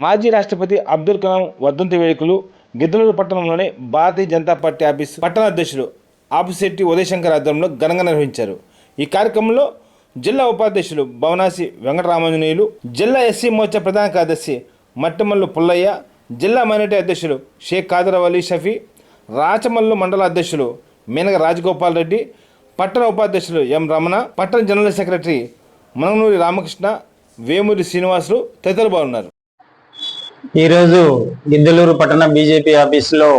మాజీ రాష్ట్రపతి అబ్దుల్ కలాం వర్ధంతి వేడుకలు గిద్దలూరు పట్టణంలోని భారతీయ జనతా పార్టీ ఆఫీస్ పట్టణ అధ్యక్షుడు ఆపిశెట్టి ఉదయశంకర్ ఆధ్వర్యంలో ఘనంగా నిర్వహించారు. ఈ కార్యక్రమంలో జిల్లా ఉపాధ్యక్షులు భవనాసి వెంకటరామాంజనేయులు జిల్లా ఎస్సీ మోర్చా ప్రధాన కార్యదర్శి మట్టిమల్లు పుల్లయ్య జిల్లా మైనార్టీ అధ్యక్షులు షేక్ ఖాదర్ అలీ షఫీ రాచమల్లు మండల అధ్యక్షులు మేనగ రాజగోపాల్ రెడ్డి పట్టణ ఉపాధ్యక్షులు ఎం రమణ పట్టణ జనరల్ సెక్రటరీ మనగనూరి రామకృష్ణ వేమూరి శ్రీనివాసులు తదితరులు బాగున్నారు ఈరోజు గిద్దలూరు పట్టణ బీజేపీ ఆఫీసులో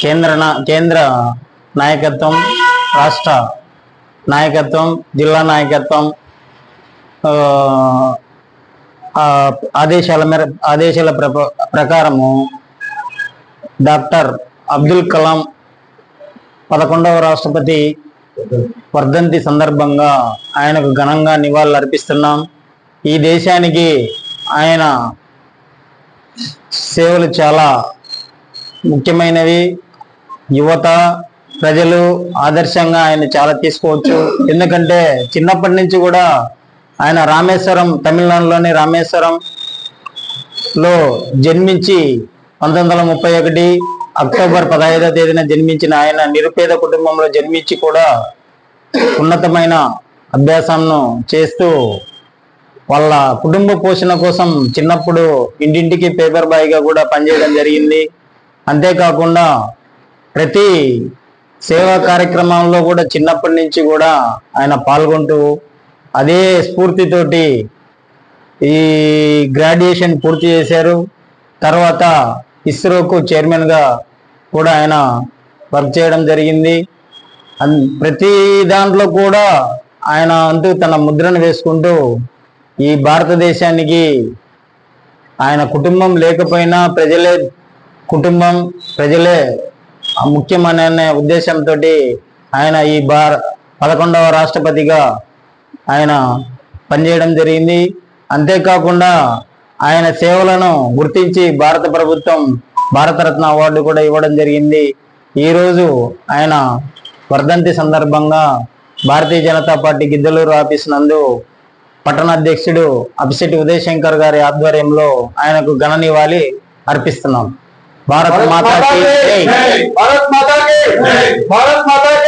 కేంద్ర కేంద్ర నాయకత్వం రాష్ట్ర నాయకత్వం జిల్లా నాయకత్వం ఆదేశాల మేర ఆదేశాల ప్రప- ప్రకారము డాక్టర్ అబ్దుల్ కలాం పదకొండవ రాష్ట్రపతి వర్ధంతి సందర్భంగా ఆయనకు ఘనంగా నివాళులు అర్పిస్తున్నాం ఈ దేశానికి ఆయన సేవలు చాలా ముఖ్యమైనవి. యువత ప్రజలు ఆదర్శంగా ఆయన చాలా తీసుకోవచ్చు. ఎందుకంటే చిన్నప్పటి నుంచి కూడా ఆయన రామేశ్వరం తమిళనాడులోని రామేశ్వరం లో జన్మించి పంతొమ్మిది వందల ముప్పై ఒకటి అక్టోబర్ పదహైదో తేదీన జన్మించిన ఆయన నిరుపేద కుటుంబంలో జన్మించి కూడా ఉన్నతమైన అభ్యాసంను చేస్తూ వాళ్ళ కుటుంబ పోషణ కోసం చిన్నప్పుడు ఇంటింటికి పేపర్ బాయ్గా కూడా పనిచేయడం జరిగింది. అంతేకాకుండా ప్రతి సేవా కార్యక్రమంలో కూడా చిన్నప్పటి నుంచి కూడా ఆయన పాల్గొంటూ అదే స్ఫూర్తితోటి ఈ గ్రాడ్యుయేషన్ పూర్తి చేశారు. తర్వాత ఇస్రోకు చైర్మన్గా కూడా ఆయన వర్క్ చేయడం జరిగింది. అన్- ప్రతి దాంట్లో కూడా ఆయన అంటూ తన ముద్రను వేసుకుంటూ ఈ భారతదేశానికి ఆయన కుటుంబం లేకపోయినా ప్రజలే కుటుంబం ప్రజలే ముఖ్యమనే ఉద్దేశంతో ఆయన ఈ భార పదకొండవ రాష్ట్రపతిగా ఆయన పనిచేయడం జరిగింది. అంతేకాకుండా ఆయన సేవలను గుర్తించి భారత ప్రభుత్వం భారతరత్న అవార్డు కూడా ఇవ్వడం జరిగింది. ఈరోజు ఆయన వర్ధంతి సందర్భంగా భారతీయ జనతా పార్టీ గిద్దలూరు ఆఫీస్ నందు పట్టణాధ్యక్షుడు అభిశెట్టి ఉదయశంకర్ గారి ఆధ్వర్యంలో ఆయనకు ఘన నివాళి అర్పిస్తున్నాం. భారత్ మాతాకి భారత్ భారత్